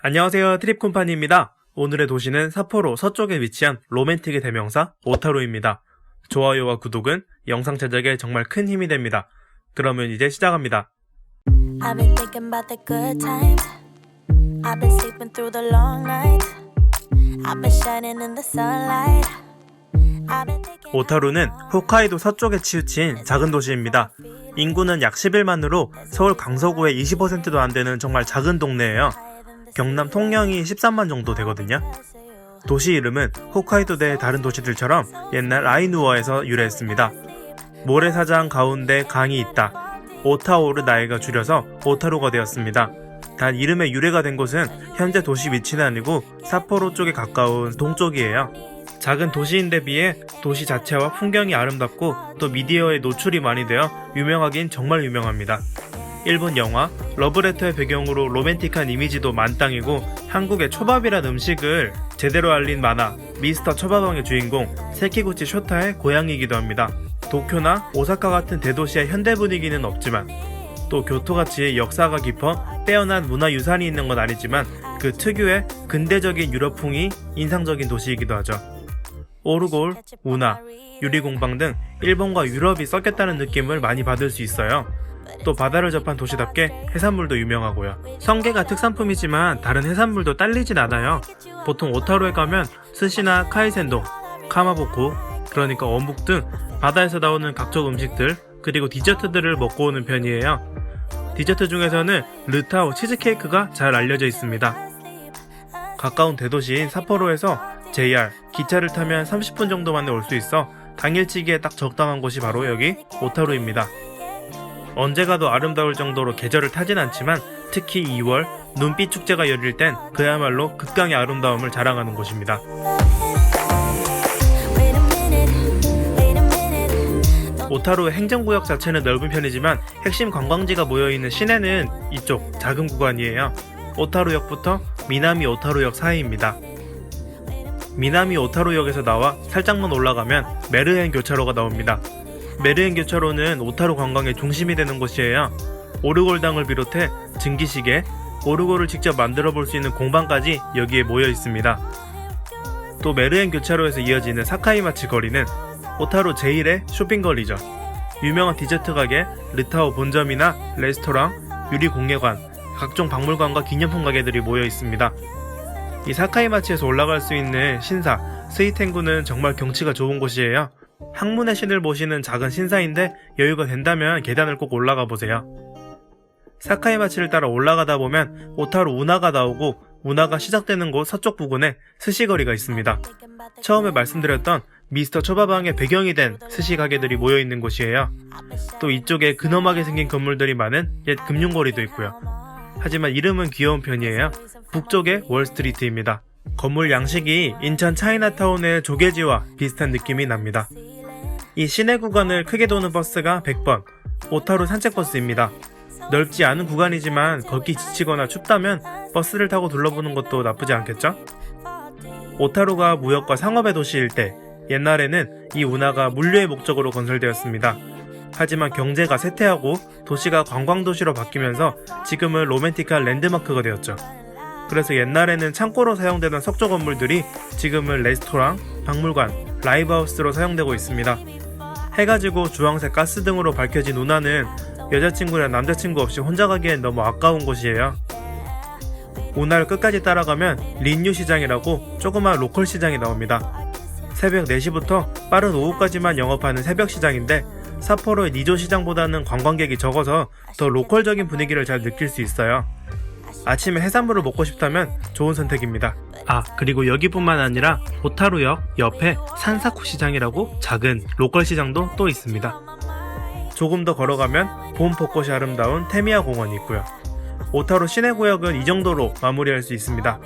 안녕하세요. 트립콤파니입니다. 오늘의 도시는 삿포로 서쪽에 위치한 로맨틱의 대명사 오타루입니다. 좋아요와 구독은 영상 제작에 정말 큰 힘이 됩니다. 그러면 이제 시작합니다. I've been thinking about the good times. I've been sleeping through the long nights. I've been shining in the sunlight. I've been thinking 오타루는 홋카이도 서쪽에 치우친 작은 도시입니다. 인구는 약 11만으로 서울 강서구의 20%도 안 되는 정말 작은 동네예요. 경남 통영이 13만 정도 되거든요. 도시 이름은 홋카이도의 다른 도시들처럼 옛날 아이누어에서 유래했습니다. 모래사장 가운데 강이 있다. 오타오르 나이가 줄여서 오타루가 되었습니다. 단 이름의 유래가 된 곳은 현재 도시 위치는 아니고 삿포로 쪽에 가까운 동쪽이에요. 작은 도시인데 비해 도시 자체와 풍경이 아름답고 또 미디어에 노출이 많이 되어 유명하긴 정말 유명합니다. 일본 영화 러브레터의 배경으로 로맨틱한 이미지도 만땅이고 한국의 초밥이란 음식을 제대로 알린 만화 미스터 초밥왕의 주인공 세키구치 쇼타의 고향이기도 합니다. 도쿄나 오사카 같은 대도시의 현대 분위기는 없지만 또 교토같이 역사가 깊어 빼어난 문화유산이 있는 건 아니지만 그 특유의 근대적인 유럽풍이 인상적인 도시이기도 하죠. 오르골, 우나, 유리공방 등 일본과 유럽이 섞였다는 느낌을 많이 받을 수 있어요. 또 바다를 접한 도시답게 해산물도 유명하고요. 성게가 특산품이지만 다른 해산물도 딸리진 않아요. 보통 오타루에 가면 스시나 카이센동, 카마보코, 그러니까 어묵 등 바다에서 나오는 각종 음식들 그리고 디저트들을 먹고 오는 편이에요. 디저트 중에서는 르타오 치즈케이크가 잘 알려져 있습니다. 가까운 대도시인 삿포로에서 JR, 기차를 타면 30분 정도 만에 올 수 있어 당일치기에 딱 적당한 곳이 바로 여기 오타루입니다. 언제 가도 아름다울 정도로 계절을 타진 않지만 특히 2월 눈빛 축제가 열릴 땐 그야말로 극강의 아름다움을 자랑하는 곳입니다. Wait a minute, wait a minute. Don't 오타루 행정구역 자체는 넓은 편이지만 핵심 관광지가 모여있는 시내는 이쪽 작은 구간이에요. 오타루역부터 미나미 오타루역 사이입니다. 미나미 오타루역에서 나와 살짝만 올라가면 메르헨 교차로가 나옵니다. 메르헨 교차로는 오타루 관광의 중심이 되는 곳이에요. 오르골당을 비롯해 증기시계, 오르골을 직접 만들어 볼 수 있는 공방까지 여기에 모여 있습니다. 또 메르헨 교차로에서 이어지는 사카이마치 거리는 오타루 제1의 쇼핑거리죠. 유명한 디저트 가게, 르타오 본점이나 레스토랑, 유리공예관, 각종 박물관과 기념품 가게들이 모여 있습니다. 이 사카이마치에서 올라갈 수 있는 신사, 스이텐구는 정말 경치가 좋은 곳이에요. 항문의 신을 모시는 작은 신사인데 여유가 된다면 계단을 꼭 올라가 보세요. 사카이마치를 따라 올라가다 보면 오타루 운하가 나오고 운하가 시작되는 곳 서쪽 부근에 스시거리가 있습니다. 처음에 말씀드렸던 미스터 초밥왕의 배경이 된 스시 가게들이 모여 있는 곳이에요. 또 이쪽에 근엄하게 생긴 건물들이 많은 옛 금융거리도 있고요. 하지만 이름은 귀여운 편이에요. 북쪽의 월스트리트입니다. 건물 양식이 인천 차이나타운의 조개지와 비슷한 느낌이 납니다. 이 시내 구간을 크게 도는 버스가 100번, 오타루 산책버스입니다. 넓지 않은 구간이지만 걷기 지치거나 춥다면 버스를 타고 둘러보는 것도 나쁘지 않겠죠? 오타루가 무역과 상업의 도시일 때 옛날에는 이 운하가 물류의 목적으로 건설되었습니다. 하지만 경제가 쇠퇴하고 도시가 관광도시로 바뀌면서 지금은 로맨틱한 랜드마크가 되었죠. 그래서 옛날에는 창고로 사용되던 석조 건물들이 지금은 레스토랑, 박물관, 라이브하우스로 사용되고 있습니다. 해가 지고 주황색 가스 등으로 밝혀진 운하는 여자친구나 남자친구 없이 혼자 가기엔 너무 아까운 곳이에요. 운하를 끝까지 따라가면 린유 시장이라고 조그만 로컬 시장이 나옵니다. 새벽 4시부터 빠른 오후까지만 영업하는 새벽 시장인데 삿포로의 니조 시장보다는 관광객이 적어서 더 로컬적인 분위기를 잘 느낄 수 있어요. 아침에 해산물을 먹고 싶다면 좋은 선택입니다. 아, 그리고 여기뿐만 아니라 오타루역 옆에 산사쿠 시장이라고 작은 로컬 시장도 또 있습니다. 조금 더 걸어가면 봄 벚꽃이 아름다운 테미야 공원이 있고요. 오타루 시내 구역은 이 정도로 마무리할 수 있습니다.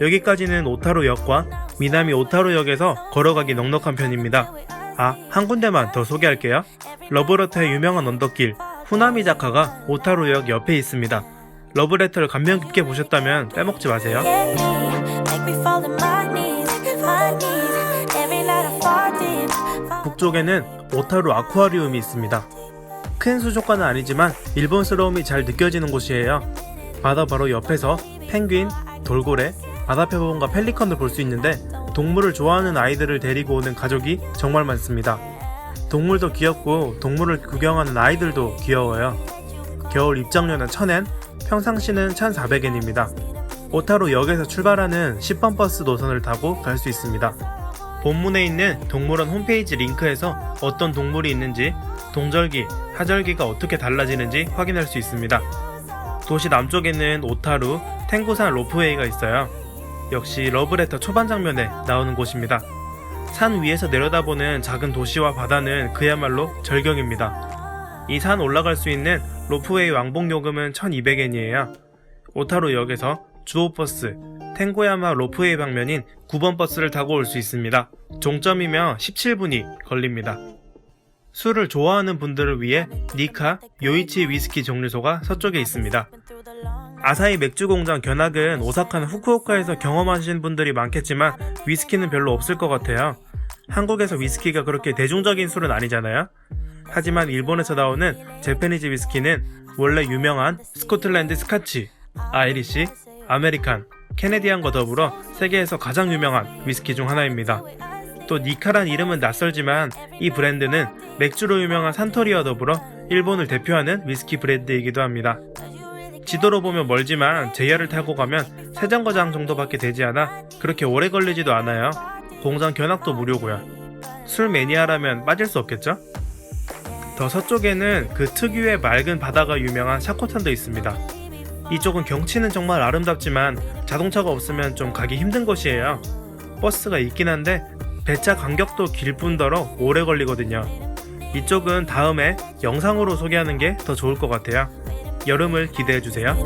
여기까지는 오타루역과 미나미 오타루역에서 걸어가기 넉넉한 편입니다. 아, 한 군데만 더 소개할게요. 러브레터의 유명한 언덕길 후나미 자카가 오타루역 옆에 있습니다. 러브레터를 감명 깊게 보셨다면 빼먹지 마세요. 북쪽에는 오타루 아쿠아리움이 있습니다. 큰 수족관은 아니지만 일본스러움이 잘 느껴지는 곳이에요. 바다 바로 옆에서 펭귄, 돌고래, 바다표범과 펠리컨을 볼 수 있는데 동물을 좋아하는 아이들을 데리고 오는 가족이 정말 많습니다. 동물도 귀엽고 동물을 구경하는 아이들도 귀여워요. 겨울 입장료는 1000엔, 평상시는 1400엔입니다. 오타루 역에서 출발하는 10번 버스 노선을 타고 갈 수 있습니다. 본문에 있는 동물원 홈페이지 링크에서 어떤 동물이 있는지, 동절기, 하절기가 어떻게 달라지는지 확인할 수 있습니다. 도시 남쪽에는 오타루, 탱구산 로프웨이가 있어요. 역시 러브레터 초반 장면에 나오는 곳입니다. 산 위에서 내려다보는 작은 도시와 바다는 그야말로 절경입니다. 이 산 올라갈 수 있는 로프웨이 왕복 요금은 1200엔이에요. 오타루 역에서 주오버스, 탱고야마 로프웨이 방면인 9번 버스를 타고 올 수 있습니다. 종점이면 17분이 걸립니다. 술을 좋아하는 분들을 위해 니카, 요이치 위스키 정류소가 서쪽에 있습니다. 아사히 맥주 공장 견학은 오사카나 후쿠오카에서 경험하신 분들이 많겠지만 위스키는 별로 없을 것 같아요. 한국에서 위스키가 그렇게 대중적인 술은 아니잖아요. 하지만 일본에서 나오는 제페니즈 위스키는 원래 유명한 스코틀랜드 스카치, 아이리시, 아메리칸, 캐네디안과 더불어 세계에서 가장 유명한 위스키 중 하나입니다. 또 니카란 이름은 낯설지만 이 브랜드는 맥주로 유명한 산토리와 더불어 일본을 대표하는 위스키 브랜드이기도 합니다. 지도로 보면 멀지만 JR을 타고 가면 세 정거장 정도밖에 되지 않아 그렇게 오래 걸리지도 않아요. 공장 견학도 무료고요. 술 매니아라면 빠질 수 없겠죠? 더 서쪽에는 그 특유의 맑은 바다가 유명한 샤코탄도 있습니다. 이쪽은 경치는 정말 아름답지만 자동차가 없으면 좀 가기 힘든 곳이에요. 버스가 있긴 한데 배차 간격도 길 뿐더러 오래 걸리거든요. 이쪽은 다음에 영상으로 소개하는 게 더 좋을 것 같아요. 여름을 기대해 주세요.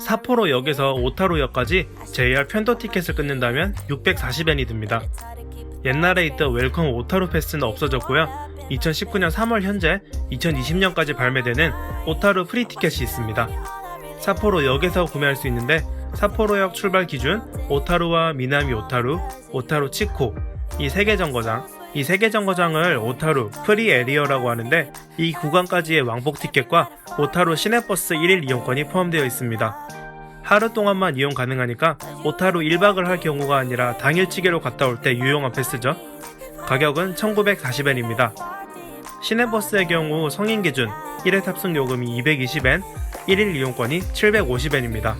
사포로 역에서 오타루역까지 JR 편도 티켓을 끊는다면 640엔이 듭니다. 옛날에 있던 웰컴 오타루 패스는 없어졌고요. 2019년 3월 현재 2020년까지 발매되는 오타루 프리 티켓이 있습니다. 사포로 역에서 구매할 수 있는데 사포로역 출발 기준 오타루와 미나미 오타루, 오타루 치코 이 세 개 정거장 이 세 개 정거장을 오타루 프리 에리어라고 하는데 이 구간까지의 왕복 티켓과 오타루 시내버스 1일 이용권이 포함되어 있습니다. 하루 동안만 이용 가능하니까 오타루 1박을 할 경우가 아니라 당일치기로 갔다 올 때 유용한 패스죠. 가격은 1940엔입니다. 시내버스의 경우 성인 기준 1회 탑승 요금이 220엔, 1일 이용권이 750엔입니다.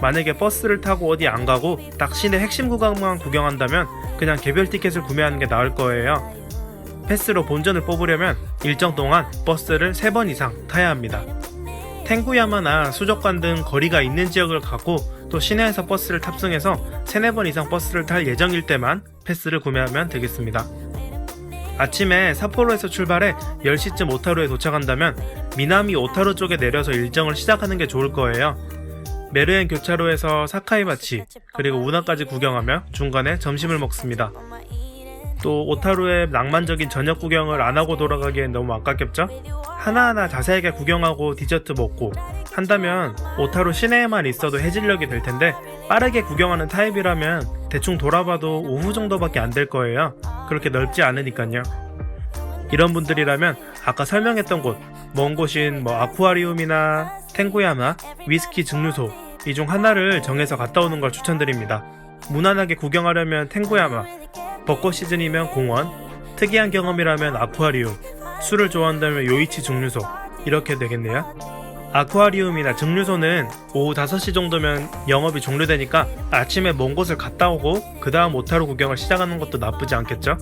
만약에 버스를 타고 어디 안 가고 딱 시내 핵심 구간만 구경한다면 그냥 개별 티켓을 구매하는 게 나을 거예요. 패스로 본전을 뽑으려면 일정 동안 버스를 3번 이상 타야 합니다. 탱구야마나 수족관 등 거리가 있는 지역을 가고 또 시내에서 버스를 탑승해서 3, 4번 이상 버스를 탈 예정일 때만 패스를 구매하면 되겠습니다. 아침에 사포로에서 출발해 10시쯤 오타루에 도착한다면 미나미 오타루 쪽에 내려서 일정을 시작하는 게 좋을 거예요. 메르엔 교차로에서 사카이마치 그리고 운하까지 구경하며 중간에 점심을 먹습니다. 또 오타루의 낭만적인 저녁 구경을 안 하고 돌아가기엔 너무 아깝겠죠? 하나하나 자세하게 구경하고 디저트 먹고 한다면 오타루 시내에만 있어도 해질녘이 될 텐데 빠르게 구경하는 타입이라면 대충 돌아봐도 오후 정도밖에 안 될 거예요. 그렇게 넓지 않으니까요. 이런 분들이라면 아까 설명했던 곳, 먼 곳인 뭐 아쿠아리움이나 탱구야마, 위스키 증류소 이 중 하나를 정해서 갔다 오는 걸 추천드립니다. 무난하게 구경하려면 탱구야마, 벚꽃 시즌이면 공원, 특이한 경험이라면 아쿠아리움, 술을 좋아한다면 요이치 증류소 이렇게 되겠네요. 아쿠아리움이나 증류소는 오후 5시 정도면 영업이 종료되니까 아침에 먼 곳을 갔다 오고 그 다음 오타루 구경을 시작하는 것도 나쁘지 않겠죠?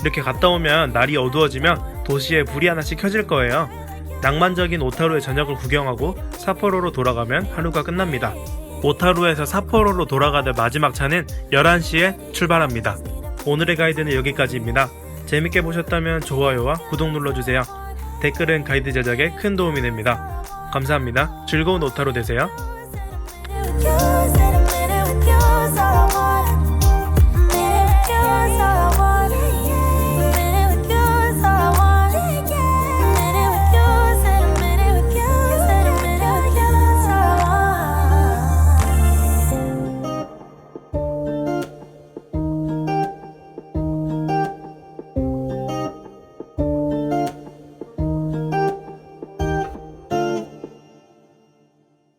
이렇게 갔다 오면 날이 어두워지면 도시에 불이 하나씩 켜질 거예요. 낭만적인 오타루의 저녁을 구경하고 사포로로 돌아가면 하루가 끝납니다. 오타루에서 사포로로 돌아가는 마지막 차는 11시에 출발합니다. 오늘의 가이드는 여기까지입니다. 재밌게 보셨다면 좋아요와 구독 눌러주세요. 댓글은 가이드 제작에 큰 도움이 됩니다. 감사합니다. 즐거운 오타루 되세요.